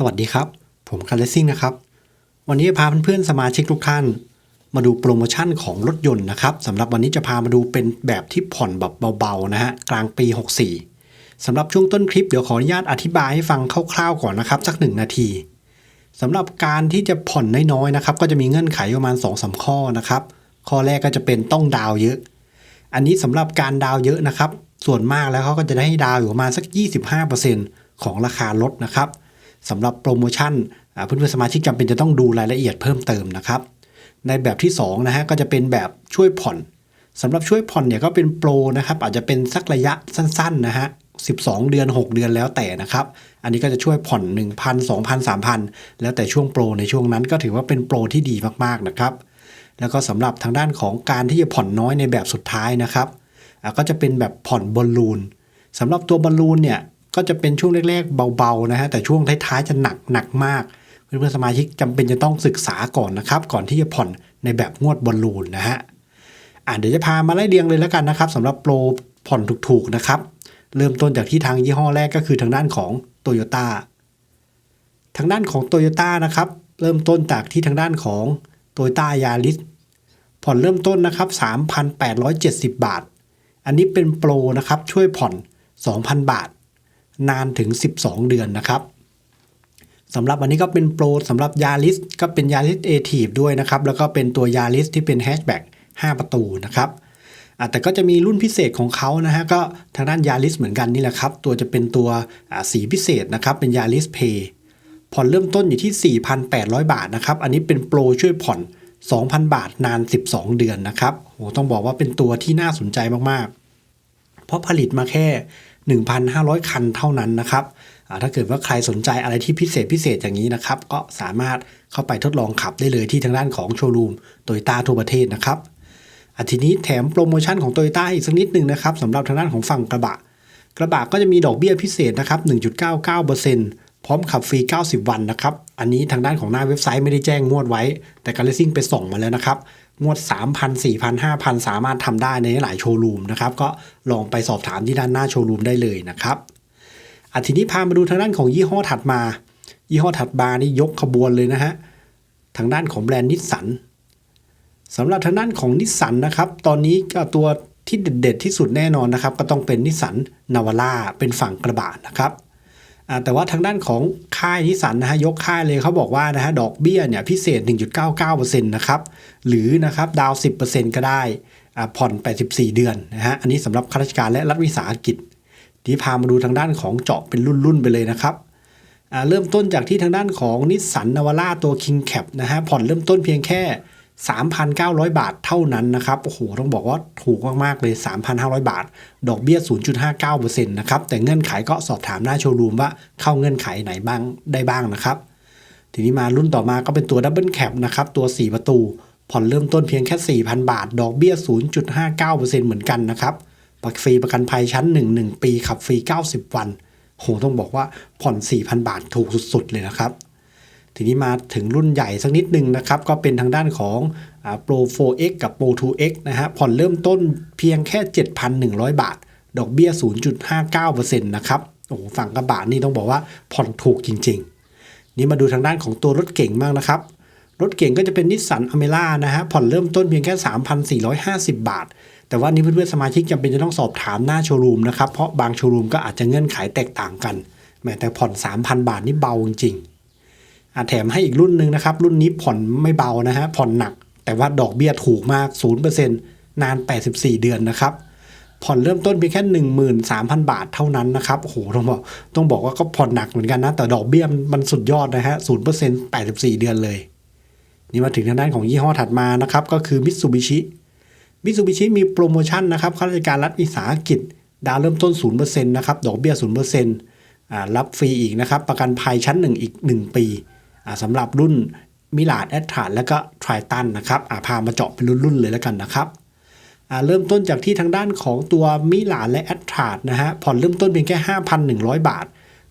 สวัสดีครับ ผมคาร์เลซิ่งนะครับ วันนี้จะพาเพื่อนๆสมาชิกทุกท่าน มาดูโปรโมชั่นของรถยนต์นะครับสำหรับวันนี้จะพามาดูเป็นแบบที่ผ่อนแบบเบาๆนะฮะกลางปี 64สำหรับช่วงต้นคลิปเดี๋ยวขออนุญาตอธิบายให้ฟังคร่าวๆก่อนนะครับสักหนึ่งนาทีสำหรับการที่จะผ่อนน้อยๆนะครับก็จะมีเงื่อนไขประมาณ2อสข้อนะครับข้อแรกก็จะเป็นต้องดาวเยอะ อันนี้สำหรับการดาวเยอะนะครับส่วนมากแล้วเขาก็จะได้ดาวอยู่ประมาณสัก 25%ของราคารถนะครับ สำหรับโปรโมชั่นอ่าเพื่อนสมาชิกจำเป็นจะต้องดูรายละเอียดเพิ่มเติมนะครับ ในแบบที่2นะฮะก็จะเป็นแบบช่วยผ่อนสำหรับช่วยผ่อนเนี่ยก็เป็นโปรนะครับอาจจะเป็นสักระยะสั้นๆนะฮะ12 เดือน 6 เดือนแล้วแต่นะครับ อันนี้ก็จะช่วยผ่อน 1,000 2,000 3,000 แล้วแต่ช่วงโปรในช่วงนั้นก็ถือว่าเป็นโปรที่ดีมากๆนะครับ แล้วก็สำหรับทางด้านของการที่จะผ่อนน้อยในแบบสุดท้ายนะครับ ก็จะเป็นแบบผ่อนบอลลูนสำหรับตัวบอลลูนเนี่ย ก็จะเป็นช่วงแรกๆเบาๆนะฮะแต่ช่วงท้ายๆจะหนักหนักมากเพื่อนๆสมาชิกจำเป็นจะต้องศึกษาก่อนนะครับ ก่อนที่จะผ่อนในแบบงวดบอลลูนนะฮะอะเดี๋ยวจะพามาไล่เรียงเลยแล้วกันนะครับสำหรับโปรผ่อนถูกๆนะครับ เริ่มต้นจากที่ทางยี่ห้อแรกก็คือทางด้านของโตโยต้าทางด้านของโตโยต้านะครับเริ่มต้นจากที่ทางด้านของโตโยต้ายาริสผ่อนเริ่มต้นนะครับ 3,870 บาท อันนี้เป็นโปรนะครับช่วยผ่อน 2,000 บาท นานถึง 12 เดือนนะครับสำหรับอันนี้ก็เป็นโปรสำหรับยาริสก็เป็นยาริสเอทีฟด้วยนะครับ แล้วก็เป็นตัวยาริสที่เป็นแฮชแบ็ก5ประตูนะครับแต่ก็จะมีรุ่นพิเศษของเขานะฮะก็ทางด้านยาริสเหมือนกันนี่แหละครับ ตัวจะเป็นตัวสีพิเศษนะครับ เป็นยาริสเพย์ผ่อนเริ่มต้นอยู่ที่ 4,800 บาทนะครับ อันนี้เป็นโปรช่วยผ่อน 2,000 บาทนาน 12 เดือนนะครับโหต้องบอกว่าเป็นตัวที่น่าสนใจมาก เพราะผลิตมาแค่ 1,500 คันเท่านั้นนะครับถ้าเกิดว่าใครสนใจอะไรที่พิเศษพิเศษอย่างนี้นะครับ ก็สามารถเข้าไปทดลองขับได้เลยที่ทางด้านของโชว์รูมโตโยต้าทั่วประเทศนะครับอทีนี้แถมโปรโมชั่นของโตโยต้าอีกสักนิดหนึ่งนะครับสำหรับทางด้านของฝั่งกระบะ กระบะก็จะมีดอกเบี้ยพิเศษนะครับ 1.99% พร้อมขับฟรี 90 วันนะครับ อันนี้ทางด้านของหน้าเว็บไซต์ไม่ได้แจ้งงวดไว้ แต่การเลซิ่งไปส่องมาแล้วนะครับ งวด 3,000 4,000 5,000 สามารถทำได้ในหลายโชว์รูมนะครับ ก็ลองไปสอบถามที่ด้านหน้าโชว์รูมได้เลยนะครับอาทีนี้พามาดูทางด้านของยี่ห้อถัดมา ยี่ห้อถัดมานี่ยกขบวนเลยนะฮะ ทางด้านของแบรนด์นิสสันสำหรับทางด้านของนิสสันนะครับ ตอนนี้ก็ตัวที่เด็ดๆที่สุดแน่นอนนะครับ ก็ต้องเป็นนิสสันนาวาร่าเป็นฝั่งกระบะนะครับ แต่ว่าทางด้านของค่ายนิสันนะฮะยกค่ายเลยเขาบอกว่านะฮะดอกเบี้ยเนี่ยพิเศษ 1.99%นะครับหรือนะครับดาว 10%ก็ได้ผ่อน 84 เดือนนะฮะอันนี้สำหรับข้าราชการและรัฐวิสาหกิจ ที่พามาดูทางด้านของเจาะเป็นรุ่นๆไปเลยนะครับเริ่มต้นจากที่ทางด้านของนิสสันนาวาร่าตัว King Cap นะฮะผ่อนเริ่มต้นเพียงแค่ 3,900 บาทเท่านั้นนะครับโอ้โหต้องบอกว่าถูกมากๆเลย 3,500 บาท ดอกเบี้ย 0.59%นะครับแต่เงื่อนไขก็สอบถามหน้าโชว์รูมว่าเข้าเงื่อนไขไหนบ้างได้บ้างนะครับ ทีนี้มารุ่นต่อมาก็เป็นตัวดับเบิลแคปนะครับตัว 4 ประตู ผ่อนเริ่มต้นเพียงแค่ 4,000 บาท ดอกเบี้ย 0.59%เหมือนกันนะครับปักฟรีประกันภัยชั้น 1 1 ปีขับฟรี 90 วันโหต้องบอกว่าผ่อน 4,000 บาทถูกสุดๆเลยนะครับ ทีนี้มาถึงรุ่นใหญ่สักนิดหนึ่งนะครับ ก็เป็นทางด้านของอ่า Pro 4X กับ Pro 2X นะฮะผ่อนเริ่มต้นเพียงแค่ 7,100 บาท ดอกเบี้ย 0.59%นะครับโอ้ฝั่งกระบะนี่ต้องบอกว่าผ่อนถูกจริง ๆ นี่มาดูทางด้านของตัวรถเก่งบ้างนะครับ รถเก่งก็จะเป็นนิสสันอเมร่านะฮะผ่อนเริ่มต้นเพียงแค่ 3,450 บาท แต่ว่านี่เพื่อนๆสมาชิกจำเป็นจะต้องสอบถามหน้าโชว์รูมนะครับเพราะบางโชว์รูมก็อาจจะเงื่อนไขแตกต่างกันแม้แต่ผ่อน 3,000 บาทนี่เบาจริงๆ แถมให้อีกรุ่นหนึ่งนะครับ รุ่นนี้ผ่อนไม่เบานะฮะผ่อนหนัก แต่ว่าดอกเบี้ยถูกมาก 0%นาน 84 เดือนนะครับ ผ่อนเริ่มต้นเพียงแค่ 13,000 บาทเท่านั้นนะครับโอ้โหต้องบอกต้องบอกว่าก็ผ่อนหนักเหมือนกันนะ แต่ดอกเบี้ยมันสุดยอดนะฮะ0% 84 เดือนเลย นี่มาถึงทางด้านของยี่ห้อถัดมานะครับ ก็คือมิตซูบิชิมิตซูบิชิมีโปรโมชั่นนะครับข้าราชการรัฐวิสาหกิจ ดาวเริ่มต้น 0%นะครับดอกเบี้ย 0%รับฟรีอีกนะครับ ประกันภัยชั้น 1 อีก 1 ปี สำหรับรุ่นมิลาดแอดทรานและก็ทริตันนะครับาพามาเจาะเป็นรุ่นๆเลยแล้วกันนะครับเริ่มต้นจากที่ทางด้านของตัวมิลาดและแอดทรานนะฮะผ่อนเริ่มต้นเพียงแค่ 5,100 บาท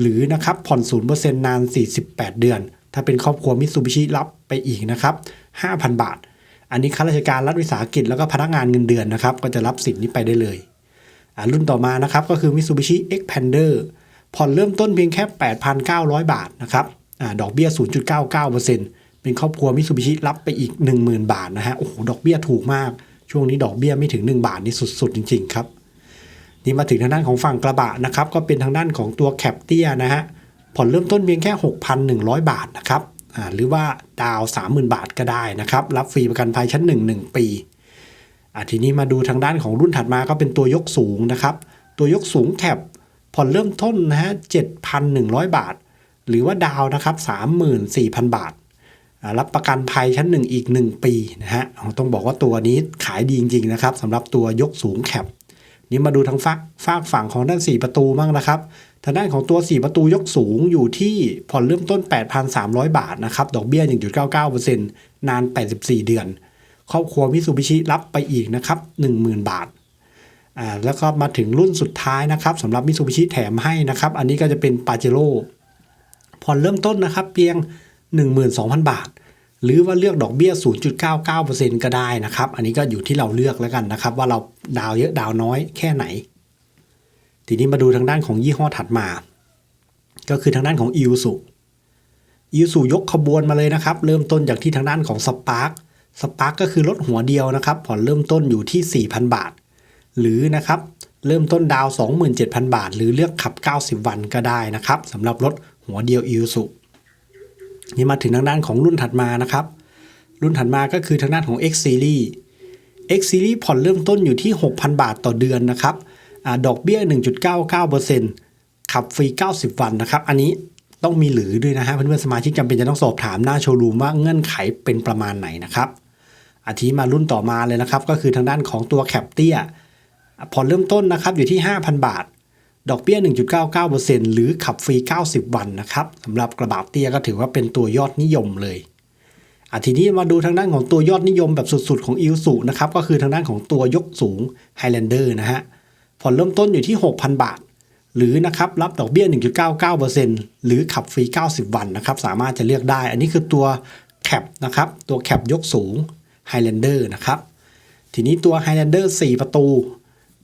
หรือนะครับผ่อน0%นาน 48 เดือน ถ้าเป็นครอบครัวมิตซูบิชิรับไปอีกนะครับ 5,000 บาท อันนี้ข้าราชการรัฐวิสาหกิจแล้วก็พนักงานเงินเดือนนะครับ ก็จะรับสิทธิ์นี้ไปได้เลย รุ่นต่อมานะครับก็คือ Mitsubishi Xpander ผ่อนเริ่มต้นเพียงแค่ 8,900 บาทนะครับ ดอกเบี้ย 0.99%เป็นครอบครัวมิ t ซูบิชิรับไปอีก 10,000 บาทนะฮะโอ้โหดอกเบี้ยถูกมาก ช่วงนี้ดอกเบี้ยไม่ถึง 1 บาทนี่สุด ๆ จริง ๆ ครับ นี่มาถึงทางด้านของฝั่งกระบะนะครับ ก็เป็นทางด้านของตัวแคปเตียนะฮะผ่อนเริ่มต้นเพียงแค่ 6,100 บาทนะครับหรือว่าดาว 30,000 บาทก็ได้นะครับ รับฟรีประกันภัยชั้น 1 1 ปีอ่าทีนี้มาดูทางด้านของรุ่นถัดมาก็เป็นตัวยกสูงนะครับ ตัวยกสูงแคปผ่อนเริ่มต้นนะฮะ7,100 บาท หรือว่าดาวนะครับ34,000 บาทอ่ารับประกันภัยชั้น1อีก 1 ปีนะฮะต้องบอกว่าตัวนี้ขายดีจริงๆนะครับสำหรับตัวยกสูงแคปนี่มาดูทางฝากฝากฝั่งของด้าน 4 ประตูบ้างนะครับทางด้านของตัว 4 ประตูยกสูงอยู่ที่ผ่อนเริ่มต้น 8,300 บาทนะครับดอกเบี้ย 1.99%นาน 84 เดือน ครอบครัวมิซูบิชิรับไปอีกนะครับ 10,000 บาทอ่าแล้วก็มาถึงรุ่นสุดท้ายนะครับสำหรับมิซูบิชิแถมให้นะครับ อันนี้ก็จะเป็นปาเจโร่ ผ่อนเริ่มต้นนะครับเพียง 12,000 บาท หรือว่าเลือกดอกเบี้ย 0.99%ก็ได้นะครับ อันนี้ก็อยู่ที่เราเลือกแล้วกันนะครับ ว่าเราดาวเยอะดาวน้อยแค่ไหน ทีนี้มาดูทางด้านของยี่ห้อถัดมา ก็คือทางด้านของอิ u สุอิ u สุยกขบวนมาเลยนะครับ เริ่มต้นจากที่ทางด้านของสปาร์ k สปาร์ k ก็คือรถหัวเดียวนะครับ ผ่อนเริ่มต้นอยู่ที่ 4,000 บาท หรือนะครับเริ่มต้นดาว 27,000 บาท หรือเลือกขับ 90 วันก็ได้นะครับสำหรับรถ หัวเดียวอิ u สุนี่มาถึงทางด้านของรุ่นถัดมานะครับ รุ่นถัดมาก็คือทางด้านของ X Series X Series ผ่อนเริ่มต้นอยู่ที่ 6,000 บาทต่อเดือนนะครับอดอกเบี้ย 1.99%ขับฟรี 90 วันนะครับ อันนี้ต้องมีหรือด้วยนะฮะเพื่อนๆสมาชิกจำเป็นจะต้องสอบถามหน้าโชว์รูมว่าเงื่อนไขเป็นประมาณไหนนะครับอาทิมารุ่นต่อมาเลยนะครับ ก็คือทางด้านของตัวแคปเตียผ่อนเริ่มต้นนะครับอยู่ที่ 5,000 บาท ดอกเบี้ย 1.99%หรือขับฟรี 90 วันนะครับสำหรับกระบะเตี้ยก็ถือว่าเป็นตัวยอดนิยมเลยอะทีนี้มาดูทางด้านของตัวยอดนิยมแบบสุดๆ ของอิ u สุนะครับก็คือทางด้านของตัวยกสูง Highlander นะฮะผ่อนเริ่มต้นอยู่ที่ 6,000 บาท หรือนะครับรับดอกเบี้ย 1.99%หรือขับฟรี 90 วันนะครับสามารถจะเลือกได้ อันนี้คือตัวแคปนะครับตัวแคปยกสูง Highlander นะครับทีนี้ตัว Highlander 4 ประตู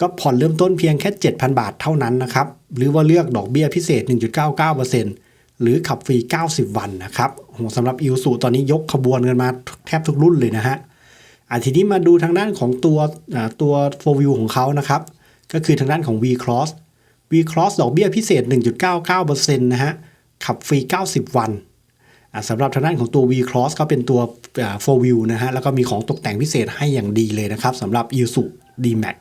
ก็ผ่อนเริ่มต้นเพียงแค่ 7,000 บาทเท่านั้นนะครับ หรือว่าเลือกดอกเบี้ยพิเศษ 1.99%หรือขับฟรี 90 วันนะครับโหสำหรับอิ u สุตอนนี้ยกขบวนกันมาแทบทุกรุ่นเลยนะฮะอะทีนี้มาดูทางด้านของตัวตัว4 view ของเขานะครับ ก็คือทางด้านของ V Cross V Cross ดอกเบี้ยพิเศษ 1.99%นะฮะขับฟรี 90 วันสำหรับทางด้านของตัว V Cross ก็เป็นตัว4 view นะฮะแล้วก็มีของตกแต่งพิเศษให้อย่างดีเลยนะครับสำหรับ i s u D-Max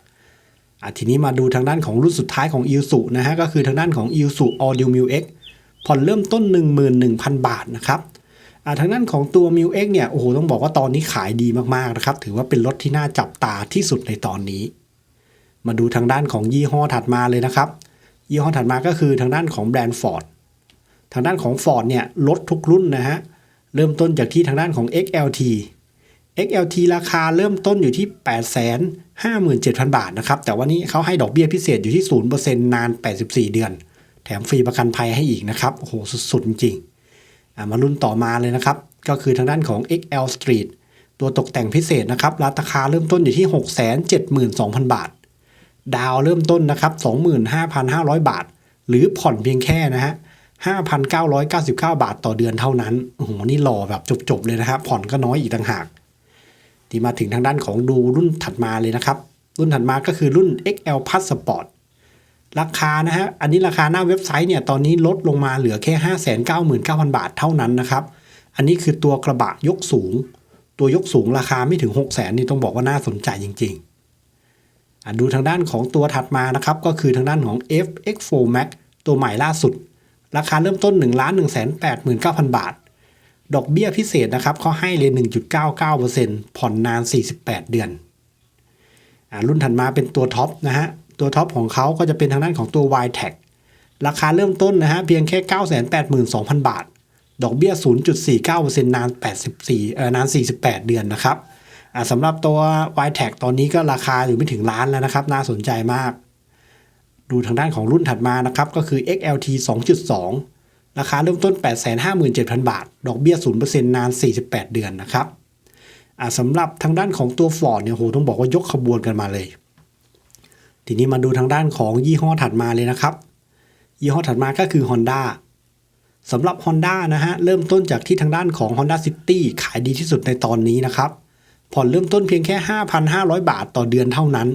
อะทีนี้มาดูทางด้านของรุ่นสุดท้ายของ i s u นะฮะก็คือทางด้านของ i s u All New Mu X ผ่อนเริ่มต้น 11,000 บาทนะครับอะทางด้านของตัว Mu X เอ็กเนี่ยโอ้โหต้องบอกว่าตอนนี้ขายดีมากๆนะครับถือว่าเป็นรถที่น่าจับตาที่สุดในตอนนี้ มาดูทางด้านของยี่ห้อถัดมาเลยนะครับ ยี่ห้อถัดมาก็คือทางด้านของแบรนด์ Ford ทางด้านของ Ford เนี่ยลดทุกรุ่นนะฮะเริ่มต้นจากที่ทางด้านของ XLT XLT ราคาเริ่มต้นอยู่ที่ 857,000 บาทนะครับ แต่วันนี้เขาให้ดอกเบี้ยพิเศษอยู่ที่ 0%นาน 84 เดือน แถมฟรีประกันภัยให้อีกนะครับ โอ้โห สุดๆ จริงมารุ่นต่อมาเลยนะครับ ก็คือทางด้านของ XL Street ตัวตกแต่งพิเศษนะครับราคาเริ่มต้นอยู่ที่ 672,000 บาท ดาวเริ่มต้นนะครับ 25,500 บาท หรือผ่อนเพียงแค่นะฮะ5,999 บาทต่อเดือนเท่านั้น โอ้โห นี่หล่อแบบจบๆเลยนะครับผ่อนก็น้อยอีกต่างหาก ที่มาถึงทางด้านของดูรุ่นถัดมาเลยนะครับ รุ่นถัดมาก็คือรุ่น XL Plus Sport ราคานะฮะ อันนี้ราคาหน้าเว็บไซต์เนี่ย ตอนนี้ลดลงมาเหลือแค่ 599,000 บาทเท่านั้นนะครับ อันนี้คือตัวกระบะยกสูง ตัวยกสูงราคาไม่ถึง 600,000นี่ต้องบอกว่าน่าสนใจจริงๆดูทางด้านของตัวถัดมานะครับ ก็คือทางด้านของ FX4 Max ตัวใหม่ล่าสุด ราคาเริ่มต้น 1 1 8 9 0 0 0 บาท ดอกเบี้ยพิเศษนะครับเขาให้เลย 1.99%ผ่อนนาน 48 เดือนอรุ่นถัดมาเป็นตัวท็อปนะฮะ ตัวท็อปของเขาก็จะเป็นทางด้านของตัว y t e c ราคาเริ่มต้นนะฮะเพียงแค่ 982,000 บาท ดอกเบี้ย 0.49%นาน 84เอ่อนาน 48 เดือนนะครับสำหรับตัว y t e c ตอนนี้ก็ราคาอยู่ไม่ถึงล้านแล้วนะครับ น่าสนใจมาก ดูทางด้านของรุ่นถัดมานะครับ ก็คือ XLT 2.2 ราคาเริ่มต้น 857,000 บาท ดอกเบี้ย 0%นาน 48 เดือนนะครับสำหรับทางด้านของตัว Ford เนี่ยโหต้องบอกว่ายกขบวนกันมาเลย ทีนี้มาดูทางด้านของยี่ห้อถัดมาเลยนะครับ ยี่ห้อถัดมาก็คือ Honda สำหรับ Honda นะฮะ เริ่มต้นจากที่ทางด้านของ Honda City ขายดีที่สุดในตอนนี้นะครับ ผ่อนเริ่มต้นเพียงแค่ 5,500 บาทต่อเดือนเท่านั้น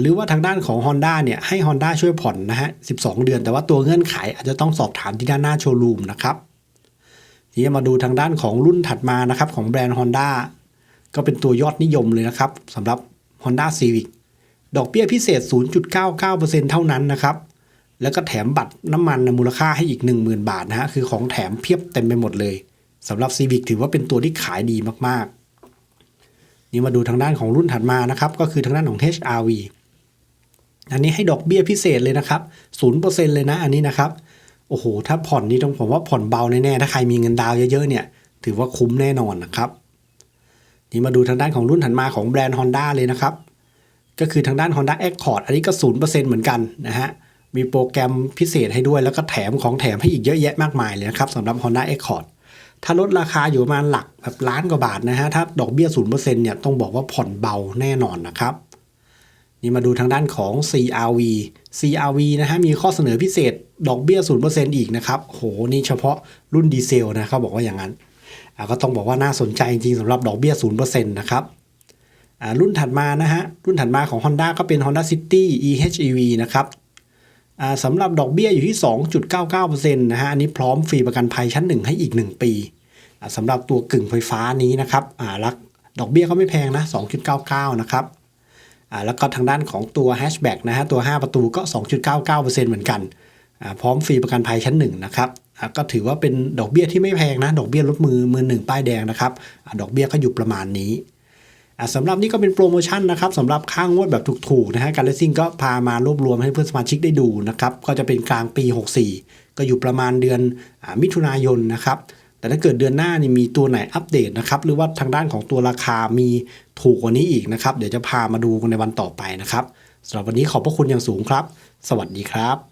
หรือว่าทางด้านของ Honda เนี่ยให้ Honda ช่วยผ่อนนะฮะ 12 เดือน แต่ว่าตัวเงื่อนไขอาจจะต้องสอบถามที่ด้านหน้าโชว์รูมนะครับทีนี้มาดูทางด้านของรุ่นถัดมานะครับของแบรนด์ Honda ก็เป็นตัวยอดนิยมเลยนะครับสำหรับ Honda Civic ดอกเบี้ยพิเศษ 0.99%เท่านั้นนะครับ แล้วก็แถมบัตรน้ำมันมูลค่าให้อีก 10,000 บาทนะฮะคือของแถมเพียบเต็มไปหมดเลยสำหรับ Civic ถือว่าเป็นตัวที่ขายดีมากๆ นี่มาดูทางด้านของรุ่นถัดมานะครับ ก็คือทางด้านของ HRV อันนี้ให้ดอกเบี้ยพิเศษเลยนะครับ0%เลยนะอันนี้นะครับ โอ้โห ถ้าผ่อนนี่ต้องผมว่าผ่อนเบาแน่ๆถ้าใครมีเงินดาวน์เยอะๆเนี่ย ถือว่าคุ้มแน่นอนนะครับ นี่มาดูทางด้านของรุ่นถัดมาของแบรนด์ Honda เลยนะครับ ก็คือทางด้าน Honda Accord อันนี้ก็ 0%เหมือนกันนะฮะ มีโปรแกรมพิเศษให้ด้วยแล้วก็แถมของแถมให้อีกเยอะแยะมากมายเลยนะครับสำหรับ Honda Accord ถ้าลดราคาอยู่ประมาณหลักแบบล้านกว่าบาทนะฮะ ถ้าดอกเบี้ย0%เปอร์เซ็นเนี่ยต้องบอกว่าผ่อนเบาแน่นอนนะครับ นี่มาดูทางด้านของ CRV CRV นะฮะมีข้อเสนอพิเศษดอกเบี้ย0%อีกนะครับ โหนี่เฉพาะรุ่นดีเซลนะเขาบอกว่าอย่างนั้นก็ต้องบอกว่าน่าสนใจจริงๆสำหรับดอกเบี้ย0%นะครับรุ่นถัดมานะฮะรุ่นถัดมาของ Honda ก็เป็น Honda City EHEV นะครับ สำหรับดอกเบี้ยอยู่ที่ 2.99%นะฮะอันนี้พร้อมฟรีประกันภัยชั้น 1 ให้อีก 1 ปีสำหรับตัวกึ่งไฟฟ้านี้นะครับอ่ารักดอกเบี้ยก็ไม่แพงนะ 2.99 นะครับอ่าแล้วก็ทางด้านของตัวแฮชแบ็กนะฮะตัว 5 ประตูก็ 2.99%เหมือนกันอ่าพร้อมฟรีประกันภัยชั้น 1 นะครับก็ถือว่าเป็นดอกเบี้ยที่ไม่แพงนะ ดอกเบี้ยรถมือมือหนึ่งป้ายแดงนะครับอดอกเบี้ยก็อยู่ประมาณนี้ อะสำหรับนี่ก็เป็นโปรโมชั่นนะครับสำหรับค่างวดแบบถูกๆนะฮะการเลสซิ่งก็พามารวบรวมให้เพื่อนสมาชิกได้ดูนะครับก็จะเป็นกลางปี 64 ก็อยู่ประมาณเดือนอมิถุนายนนะครับแต่ถ้าเกิดเดือนหน้านี่มีตัวไหนอัปเดตนะครับหรือว่าทางด้านของตัวราคามีถูกกว่านี้อีกนะครับเดี๋ยวจะพามาดูกันในวันต่อไปนะครับสำหรับวันนี้ขอบพระคุณอย่างสูงครับ สวัสดีครับ